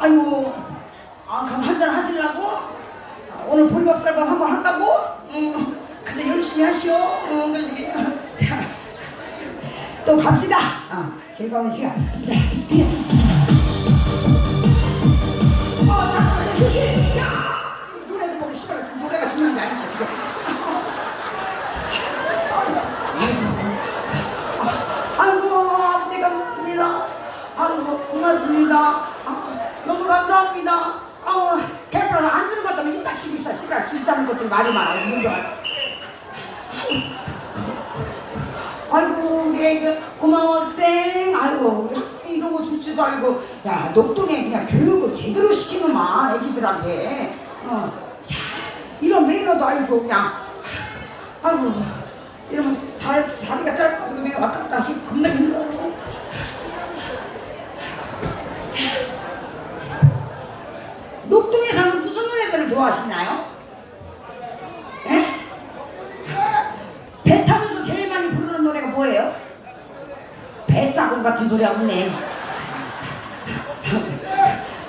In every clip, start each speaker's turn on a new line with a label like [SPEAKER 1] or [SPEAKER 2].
[SPEAKER 1] 아이고, 아, 가서 한잔 하시려고? 아, 오늘 보리밥쌀밥 한번 한다고? 응, 그래서 열심히 하시오. 응, 그래서 이게, 자, 또 갑시다. 아, 즐거운 시간. 자, 예. 어, 잠깐만요, 휴식. 야, 노래도 보기 싫어요. 노래가 중요한 게 아닙니다, 지금. 아이고 아버지 감사합니다. 아이고 고맙습니다. 아, 감사합니다. 아우 개뿔 안 주는 것도 시고 있어. 씨발 주다는 것도 말이 많아. 이거. 아이고 우리 애기 고마워 학생. 아이고 우리 학생이 이런 거 줄 줄도 알고 야 녹동에 그냥 교육을 제대로 시키는만 애기들한테. 어, 자 이런 매너도 알고 그냥. 아이고 이러면 다, 다리가 짧아서 그냥 왔다 갔다 겁나 힘들어. 녹동에서는 좋아하시나요? 에? 배 타면서 제일 많이 부르는 노래가 뭐예요? 뱃사공 같은 소리 없네.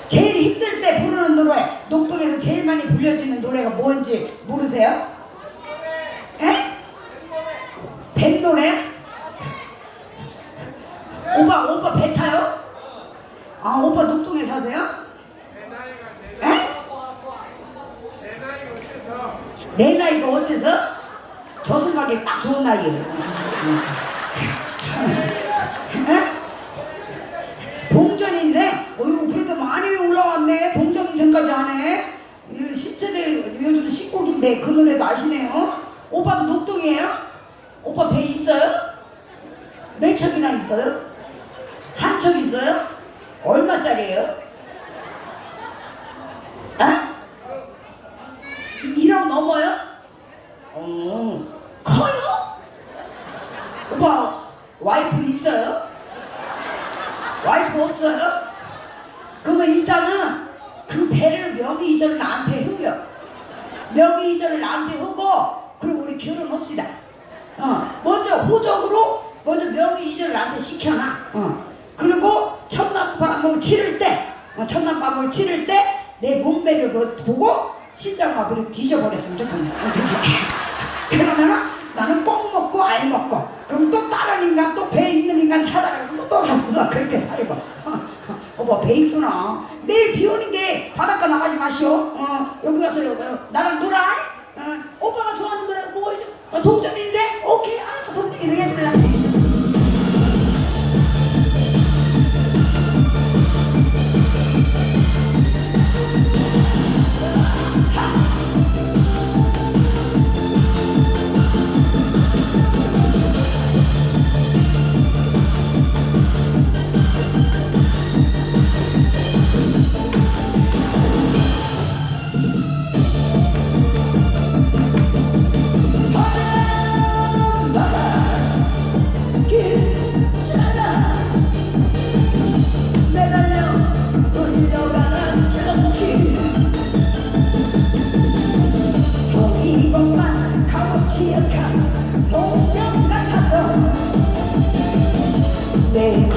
[SPEAKER 1] 제일 힘들 때 부르는 노래, 녹동에서 제일 많이 불려지는 노래가 뭔지 모르세요? 에? 뱃 노래? 오빠 오빠 배 타요? 아 오빠 녹동에 사세요? 에? 내 나이가 어때서? 저 생각에 딱 좋은 나이에요. 에? 동전 인생? 어이구 그래도 많이 올라왔네. 동전 인생까지 하네. 이 신세대 요즘 신곡인데 그 노래도 아시네요. 오빠도 녹동이에요? 오빠 배 있어요? 몇 척이나 있어요? 한 척 있어요? 얼마짜리예요? 아? 1억 넘어요? 어, 커요? 오빠 와이프 있어요? 와이프 없어요? 그러면 일단은 그 배를 명의 이전을 나한테 해요. 명의 이전을 나한테 하고 그리고 우리 결혼합시다. 어, 먼저 호적으로 먼저 명의 이전을 나한테 시켜놔. 어. 그리고 첫날 밤을 치를 때, 어, 첫날 밤을 치를 때 내 몸매를 그 보고 심장마비를 뒤져버렸으면 좋겠네. 어, 그치? 그러면은 나는 꼭 먹고 알 먹고 그럼 또 다른 인간 또배 있는 인간 찾아가고 또, 또 가서 그렇게 살고 오빠 배 있구나 내일 비 오는 게 바닷가 나가지 마시오 어, 여기 가서 여기, 나랑 놀아 내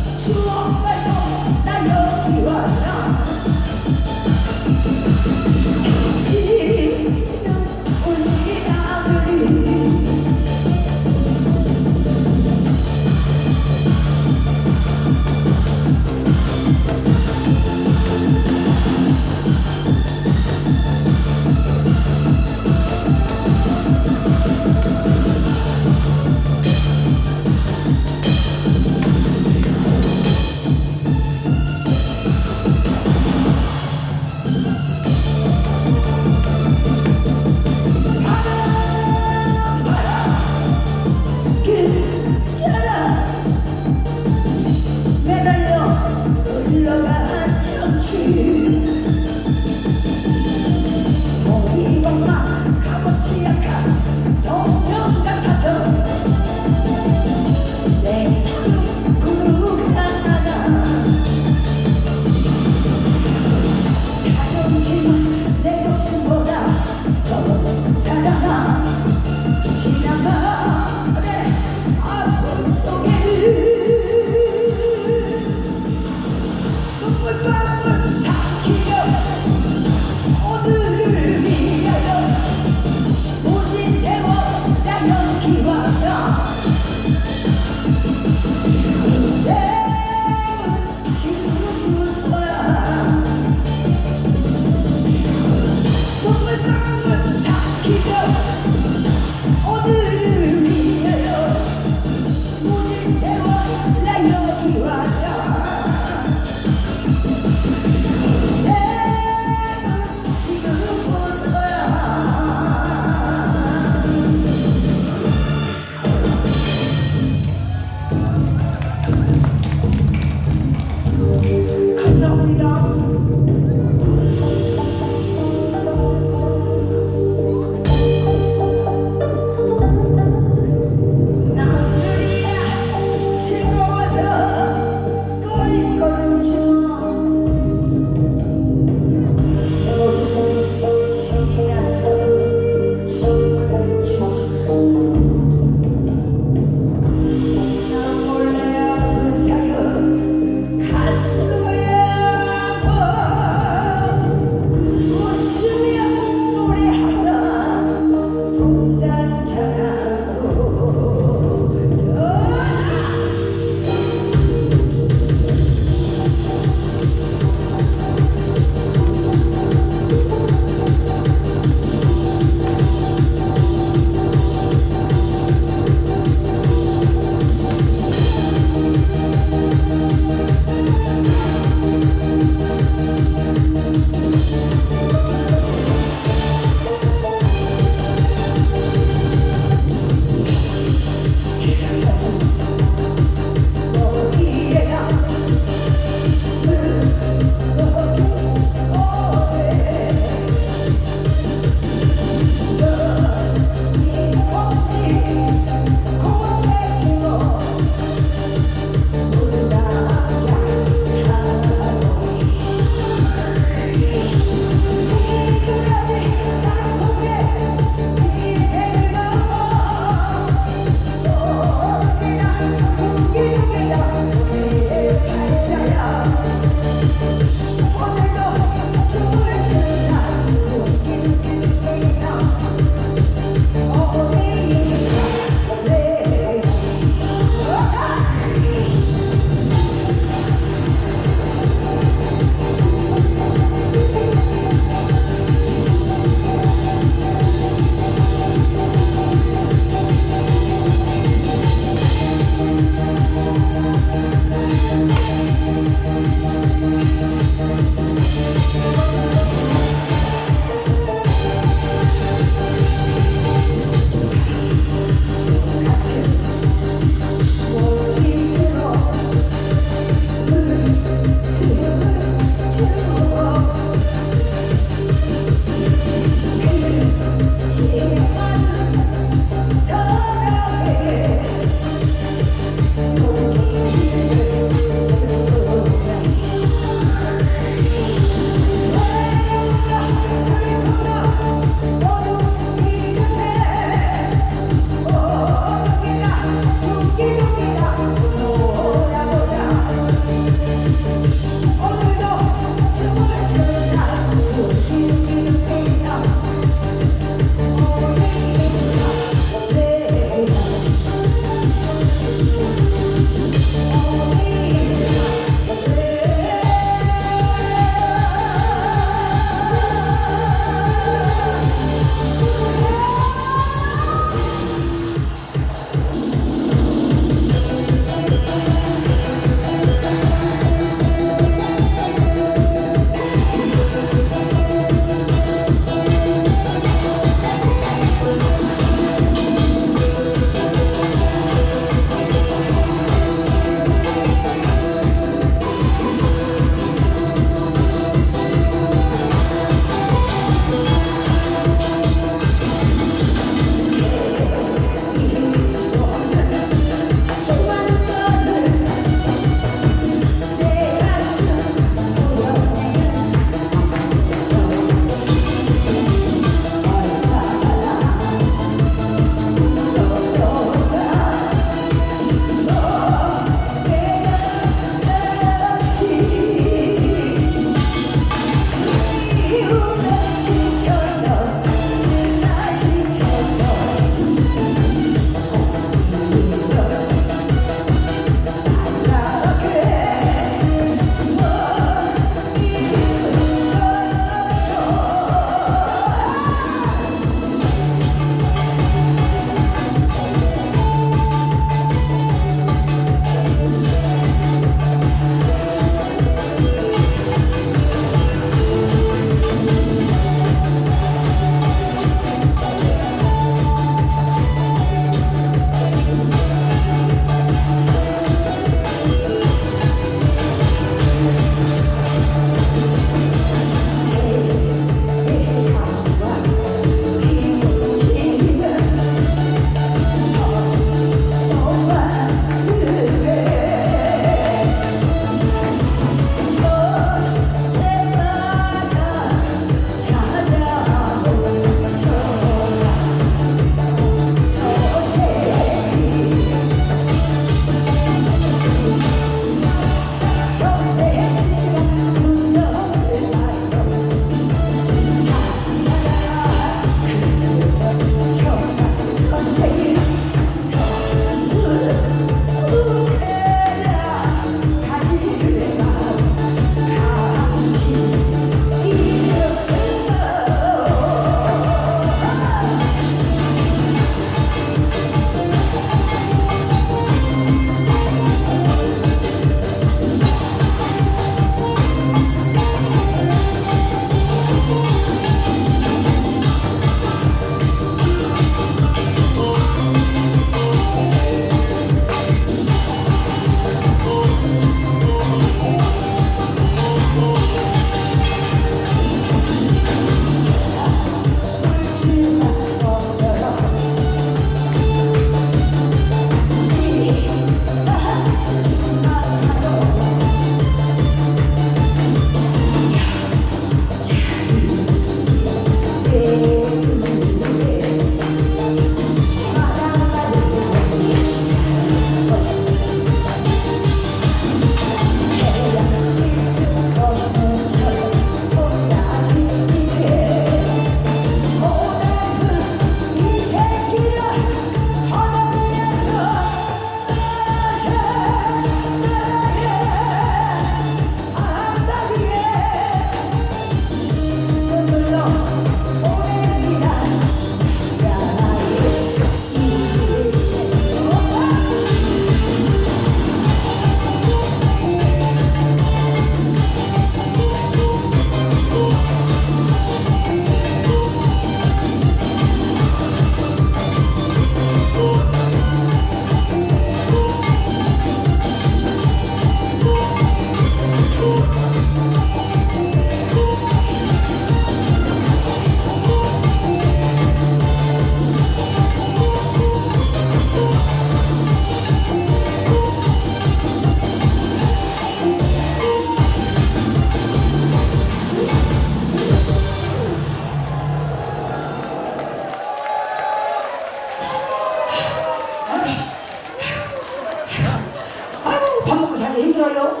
[SPEAKER 1] 살기 힘들어요.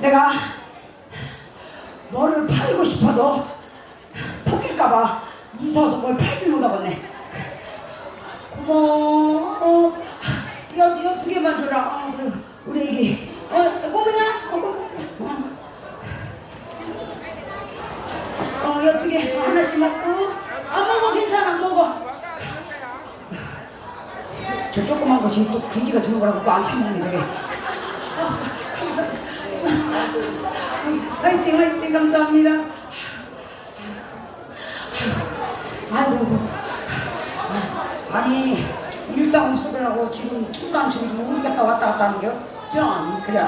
[SPEAKER 1] 내가 뭐를 팔고 싶어도 토낄까봐 무서워서 뭘 팔질 못하겠네. 고마워. 여기 두 개만 줘라. 어, 그래. 우리 애기. 어, 꼬미냐? 어, 꼬미냐? 어. 어, 여두 개 하나씩 먹고. 안 먹어, 괜찮아, 먹어. 저 조그만 것이 또 그지가 주는 거라고 또 안 참먹네, 저게. 어, 화이팅, 화이팅, 감사합니다. 아이고. 아니 일당 없으더라고 지금 중간 중좀 어디 갔다 왔다 갔다 하는 게좀 그래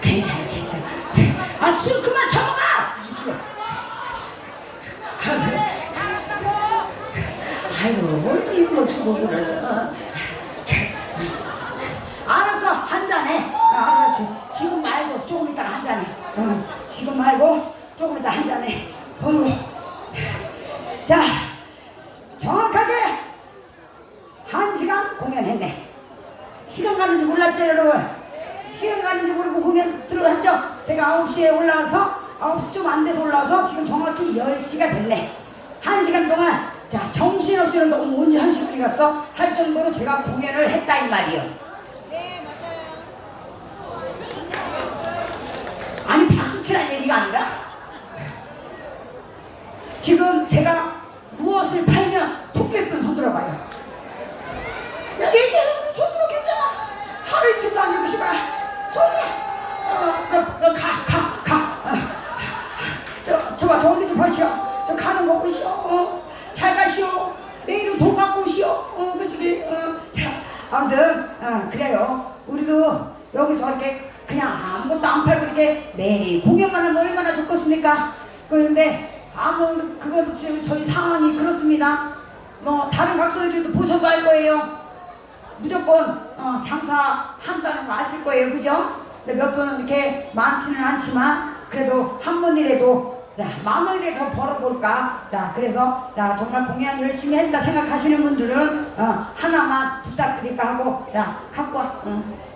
[SPEAKER 1] 괜찮아 괜찮아 아술 그만 처먹어 아이고 뭘또 이런 거 주고 그러죠 알았어 한 잔해 어, 알았어 지, 지금 말고 조금 이따 한 잔해 어, 지금 말고 조금 이따 한 잔해 어휴 자 정확하게 한 시간 공연했네. 시간 가는지 몰랐죠, 여러분? 시간 가는지 모르고 공연 들어갔죠? 제가 9시에 올라와서 9시 좀 안 돼서 올라와서 지금 정확히 10시가 됐네. 한 시간 동안 자 정신없이 너무 언제 한 시간이 갔어? 할 정도로 제가 공연을 했다 이 말이요. 아니 박수 치란 얘기가 아니라 지금 제가 무엇을 팔면 토끼분 손 들어봐요. 야, 얘기해. 손 들어 괜찮아. 하루 이틀도 안 되고 씨발. 손 들어. 어, 그, 그, 가, 가, 가. 어. 저, 저봐, 저 언니들 보시오. 저 가는 거 보시오. 어. 잘 가시오. 아무튼, 어, 그래요. 우리도 여기서 이렇게 그냥 아무것도 안 팔고 이렇게 매일 공연만 하면 얼마나 좋겠습니까? 그런데 아무 그건 저- 저희 상황이 그렇습니다. 뭐 다른 각서들도 보셔도 알 거예요. 무조건 어, 장사 한다는 거 아실 거예요, 그죠? 근데 몇 번은 이렇게 많지는 않지만 그래도 한 번이라도 자, 만 원이라도 더 벌어볼까? 자, 그래서 자 정말 공연 열심히 했다 생각하시는 분들은 어, 하나만 부탁드릴까 하고 자 갖고 와. 어.